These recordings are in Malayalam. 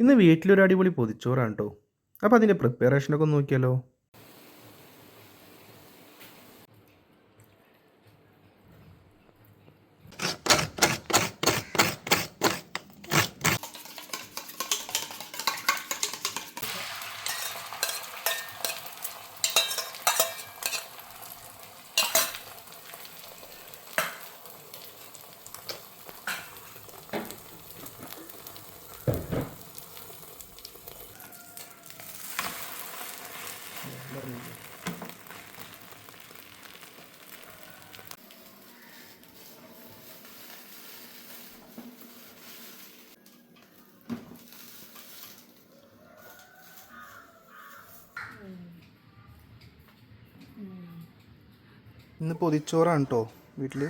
ഇന്ന് വീട്ടിലൊരു അടിപൊളി പൊതിച്ചോറാണ് കേട്ടോ അപ്പോൾ അതിന്റെ പ്രിപ്പറേഷനൊക്കെ നോക്കിയാലോ? ഇന്ന് പൊതിച്ചോറാണ് കേട്ടോ വീട്ടിൽ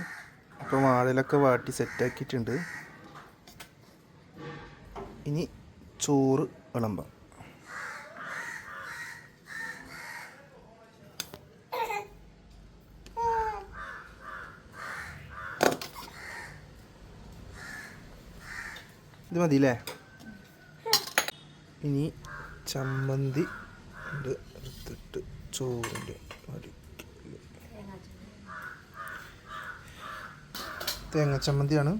അപ്പോൾ വാഴയിലൊക്കെ വാട്ടി സെറ്റാക്കിയിട്ടുണ്ട് ഇനി ചോറ് വിളമ്പാം. ഇത് മതിയില്ലേ? ഇനി ചമ്മന്തി ഉണ്ട്. എടുത്തിട്ട് ചോറിന്റെ തേങ്ങ ചമ്മന്തിയാണ്.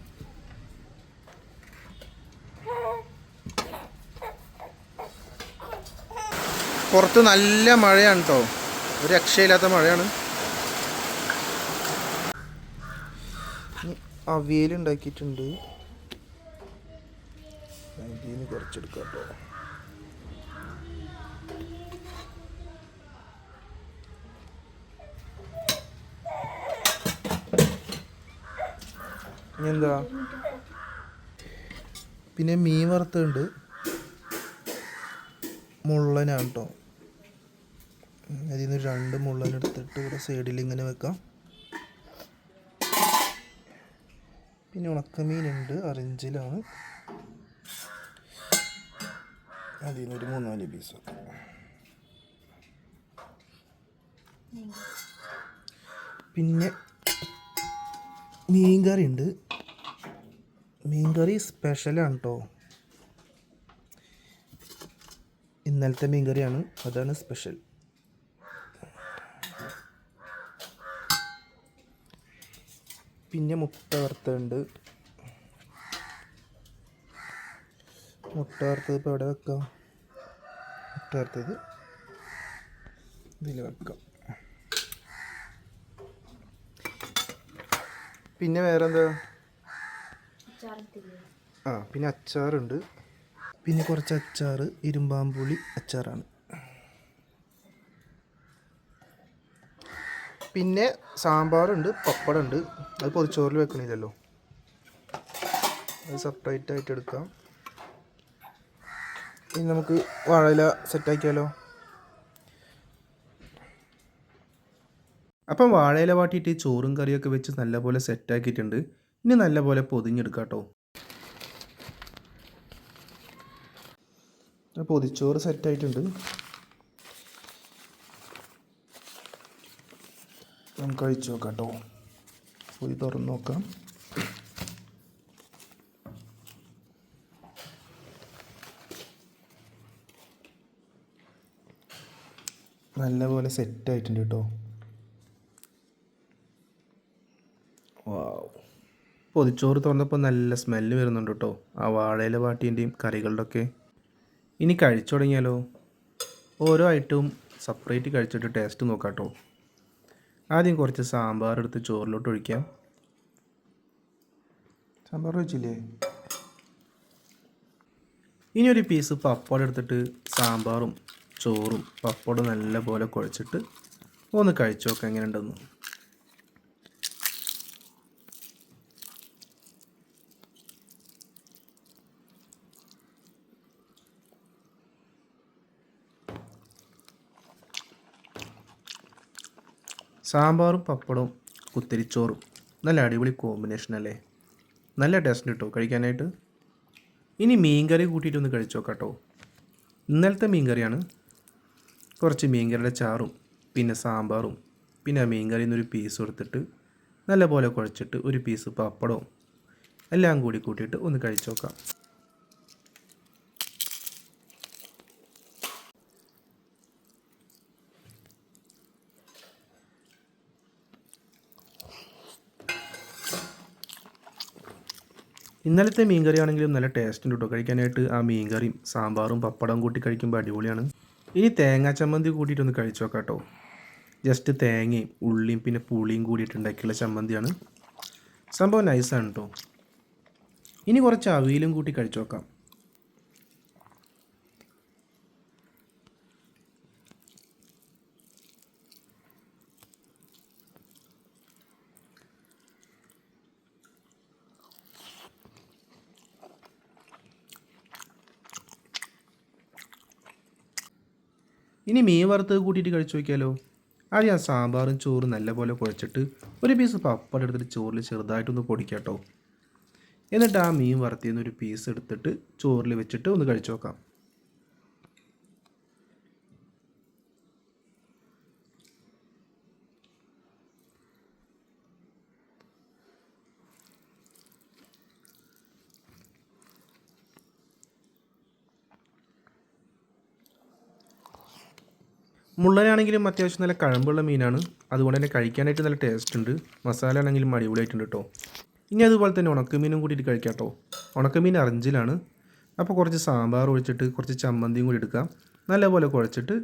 പുറത്ത് നല്ല മഴയാണ് കേട്ടോ ഒരു രക്ഷയില്ലാത്ത മഴയാണ്. അവിയൽ ഉണ്ടാക്കിയിട്ടുണ്ട്. അതിൽ കുറച്ചെടുക്കാം കേട്ടോ. എന്താ? പിന്നെ മീൻ വറുത്തുണ്ട് മുള്ളനാണ് കേട്ടോ. അതിൽ നിന്ന് രണ്ട് മുള്ളൻ എടുത്തിട്ട് ഇവിടെ സൈഡിൽ ഇങ്ങനെ വെക്കാം. പിന്നെ ഉണക്കമീനുണ്ട് അറഞ്ചിലാണ് അതിൽ നിന്നൊരു മൂന്നാൽ പീസ് പിന്നെ മീൻകറി ഉണ്ട്. മീൻകറി സ്പെഷ്യലാണ് കേട്ടോ ഇന്നലത്തെ മീൻകറിയാണ്. അതാണ് സ്പെഷ്യൽ പിന്നെ മുട്ട വറുത്തുണ്ട് മുട്ട വറുത്തത് ഇപ്പോൾ എവിടെ വെക്കാം? മുട്ട വറുത്തത് ഇതിൽ വെക്കാം. പിന്നെ വേറെ എന്താ ആ പിന്നെ അച്ചാറുണ്ട്. പിന്നെ കുറച്ച് അച്ചാർ ഇരുമ്പാമ്പുളി അച്ചാറാണ്. പിന്നെ സാമ്പാറുണ്ട് പപ്പടമുണ്ട് അത് പൊതിച്ചോറിൽ വെക്കണില്ലല്ലോ. അത് സെപ്പറേറ്റ് ആയിട്ട് എടുക്കാം. ഇനി നമുക്ക് വാഴയില സെറ്റാക്കിയാലോ അപ്പം വാഴയില വാട്ടിയിട്ട് ചോറും കറിയൊക്കെ വെച്ച് നല്ലപോലെ സെറ്റാക്കിയിട്ടുണ്ട് ഇനി നല്ലപോലെ പൊതിഞ്ഞെടുക്കാം കേട്ടോ പൊതിച്ചോറ് സെറ്റായിട്ടുണ്ട് നമുക്ക് കഴിച്ചു നോക്കാം കേട്ടോ പൊതി തുറന്ന് നോക്കാം. നല്ലപോലെ സെറ്റ് ആയിട്ടുണ്ട് കേട്ടോ. വാവ്. പൊതിച്ചോറ് തുറന്നപ്പോൾ നല്ല സ്മെല്ല് വരുന്നുണ്ട് കേട്ടോ. ആ വാഴയില വാട്ടീന്റെയും കറികളുടെ ഒക്കെ ഇനി കഴിച്ചു തുടങ്ങിയാലോ? ഓരോ ഐറ്റവും സെപ്പറേറ്റ് കഴിച്ചിട്ട് ടേസ്റ്റ് നോക്കാം കേട്ടോ. ആദ്യം കുറച്ച് സാമ്പാർ എടുത്ത് ചോറിലോട്ട് ഒഴിക്കാം. സാമ്പാർ ഒഴിച്ചില്ലേ? ഇനി ഒരു പീസ് പപ്പടം എടുത്തിട്ട് സാമ്പാറും ചോറും പപ്പടം നല്ല പോലെ കുഴച്ചിട്ട് ഒന്ന് കഴിച്ചു നോക്കാം എങ്ങനെ ഉണ്ടെന്ന് സാമ്പാറും പപ്പടവും കുത്തിരിച്ചോറും. നല്ല അടിപൊളി കോമ്പിനേഷൻ അല്ലേ? നല്ല ടേസ്റ്റ് കിട്ടും കഴിക്കാനായിട്ട്. ഇനി കൂട്ടിയിട്ട് ഒന്ന് കഴിച്ചു നോക്കാം കേട്ടോ ഇന്നലത്തെ മീൻകറിയാണ് കുറച്ച് മീൻകറിയുടെ ചാറും പിന്നെ സാമ്പാറും പിന്നെ ആ മീൻകറിയിൽ നിന്നൊരു പീസ് എടുത്തിട്ട് നല്ലപോലെ കുഴച്ചിട്ട് ഒരു പീസ് പപ്പടവും എല്ലാം കൂടി കൂട്ടിയിട്ട് ഒന്ന് കഴിച്ചു നോക്കാം. ഇന്നലത്തെ മീൻകറി ആണെങ്കിലും നല്ല ടേസ്റ്റ് ഉണ്ട് കഴിക്കാനായിട്ട് ആ മീൻകറിയും സാമ്പാറും പപ്പടവും കൂട്ടി കഴിക്കുമ്പോൾ അടിപൊളിയാണ്. ഇനി തേങ്ങാ ചമ്മന്തി കൂട്ടിയിട്ടൊന്ന് കഴിച്ചു നോക്കാം കേട്ടോ ജസ്റ്റ് തേങ്ങയും ഉള്ളിയും പിന്നെ പുളിയും കൂടിയിട്ട് ഉണ്ടാക്കിയുള്ള ചമ്മന്തിയാണ്. സംഭവം നൈസാണ് കേട്ടോ ഇനി കുറച്ച് അവിയലും കൂട്ടി കഴിച്ചു നോക്കാം. ഇനി മീൻ വറുത്തത് കൂട്ടിയിട്ട് കഴിച്ചു നോക്കിയാലോ? ആദ്യം ആ സാമ്പാറും ചോറും നല്ലപോലെ കുഴച്ചിട്ട് ഒരു പീസ് പപ്പടം എടുത്തിട്ട് ചോറിൽ ചെറുതായിട്ടൊന്ന് പൊടിക്കാം കേട്ടോ എന്നിട്ട് ആ മീൻ വറുത്തിന്ന് ഒരു പീസ് എടുത്തിട്ട് ചോറിൽ വെച്ചിട്ട് ഒന്ന് കഴിച്ചു നോക്കാം. മുള്ളനാണെങ്കിലും അത്യാവശ്യം നല്ല കഴമ്പുള്ള മീനാണ്. അതുകൊണ്ട് തന്നെ കഴിക്കാനായിട്ട് നല്ല ടേസ്റ്റ് ഉണ്ട്. മസാല ആണെങ്കിലും അടിപൊളിയായിട്ടുണ്ട് കേട്ടോ ഇനി അതുപോലെ തന്നെ ഉണക്കമീനും കൂടിയിട്ട് കഴിക്കാം കേട്ടോ ഉണക്കമീൻ അറഞ്ചിലാണ് അപ്പോൾ കുറച്ച് സാമ്പാർ ഒഴിച്ചിട്ട് കുറച്ച് ചമ്മന്തിയും കൂടി എടുക്കാം. നല്ലപോലെ കുഴച്ചിട്ട്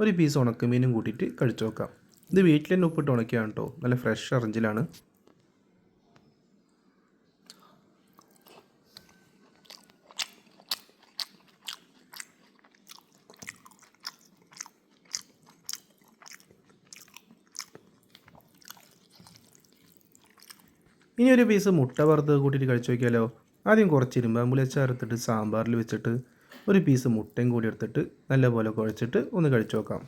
ഒരു പീസ് ഉണക്കമീനും കൂട്ടിയിട്ട് കഴിച്ചു നോക്കാം. ഇത് വീട്ടിൽ തന്നെ ഉപ്പിട്ട് ഉണക്കിയാണ് കേട്ടോ നല്ല ഫ്രഷ് അറഞ്ചിലാണ് ഇനി ഒരു പീസ് മുട്ട വറുത്തത് കൂട്ടിയിട്ട് കഴിച്ചു നോക്കിയാലോ? ആദ്യം കുറച്ച് ഇരുമ്പാമ്പുലി ചേർത്തിട്ട് സാമ്പാറിൽ വെച്ചിട്ട് ഒരു പീസ് മുട്ടയും കൂടി എടുത്തിട്ട് നല്ലപോലെ കുഴച്ചിട്ട് ഒന്ന് കഴിച്ചു നോക്കാം.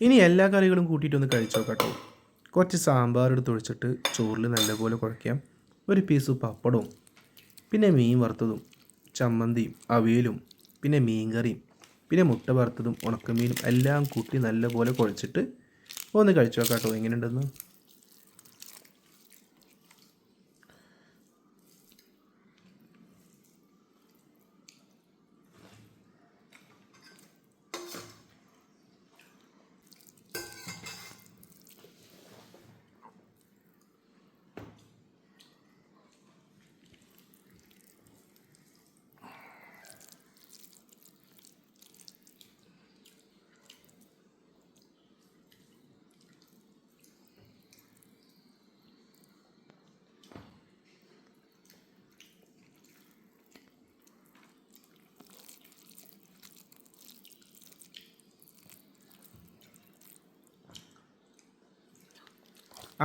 ഇനി എല്ലാ കറികളും കൂട്ടിയിട്ടൊന്ന് കഴിച്ചു നോക്കാം കേട്ടോ. കുറച്ച് സാമ്പാർ എടുത്ത് ഒഴിച്ചിട്ട് ചോറിൽ നല്ലപോലെ കുഴയ്ക്കാം ഒരു പീസ് പപ്പടവും പിന്നെ മീൻ വറുത്തതും ചമ്മന്തിയും അവിയലും പിന്നെ മീൻകറിയും പിന്നെ മുട്ട വറുത്തതും ഉണക്കമീനും എല്ലാം കൂട്ടി നല്ലപോലെ കുഴച്ചിട്ട് ഒന്ന് കഴിച്ചു നോക്കാം കേട്ടോ എങ്ങനെയുണ്ടെന്ന്?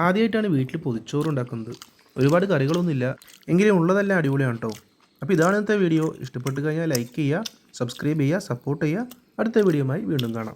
ആദ്യമായിട്ടാണ് വീട്ടിൽ പൊതിച്ചോറ് ഉണ്ടാക്കുന്നത്. ഒരുപാട് കറികളൊന്നുമില്ല. എങ്കിലും ഉള്ളതെല്ലാം അടിപൊളിയാണ് കേട്ടോ അപ്പോൾ ഇതാണ് ഇന്നത്തെ വീഡിയോ. ഇഷ്ടപ്പെട്ട് കഴിഞ്ഞാൽ ലൈക്ക് ചെയ്യുക സബ്സ്ക്രൈബ് ചെയ്യുക സപ്പോർട്ട് ചെയ്യുക. അടുത്ത വീഡിയോയുമായി വീണ്ടും കാണാം.